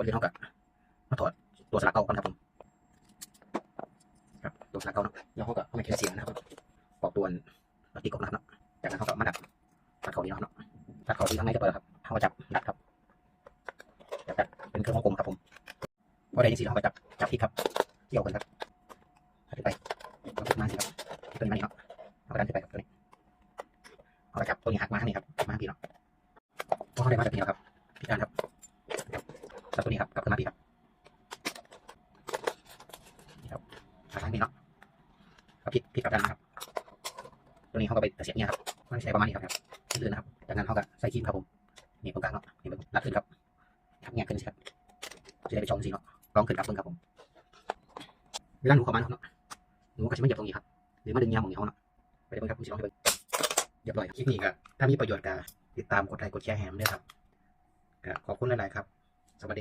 ก่อนที่เขากับมาถอดตัวสลักเก่าก่อนครับผมครับตัวสลักเก่าเนาะแล้วเขาก็เอามาเขียนเสียงนะครับปอกตัวตีกบนะครับเนะจากนั้นเขาก็มาดัดตัดเขาดีนะครับเนาะตัดเขาดีข้างในจะเปิดครับเขาก็จับดัดครับจับดัดเป็นเครื่องวงกลมครับผมพอได้ยินเสียงเขาก็จับจับที่ครับเกี่ยวกันครับขึ้นไปเอาขึ้นมาสิครับตัวนี้มานี่เนาะเอากระดานขึ้นไปครับตัวนี้เอากระจับตัวนี้หักมาข้างนี้ครับมาพี่เนาะพอเขาได้มาแบบนี้แล้วครับับตัวนี้ครับกลับขึ้นมาพี่ครับนี่ครับหักทางนี้เนาะเอาพลิกพลิกกลับด้านมาครับ ตัวนี้เขาก็ไปเสียบเนี่ยครับมันใช้ประมาณนี้ครับลื่นนะครับ จากนั้นเขาก็ใส่ครีมครับผมนี่ตรงกลางเนาะนี่มันรัดขึ้นครับทับเงี้ยขึ้นสิครับจะได้ไปชมสิเนาะลองขึ้นครับเพิ่งครับผมเวลาหนูเข้ามาเนาะหนูก็จะไม่เหยียบตรงนี้ครับหรือมาดึงยาของเขาเนาะไปเลยครับผมสิลองให้เบิ่งเรียบร้อยคลิปนี้ก็ถ้ามีประโยชน์ก็ติดตามกดไลค์กดแชร์แฮมด้วยครับขอบคุณหลาย ๆ ครับ สวัสดีครับ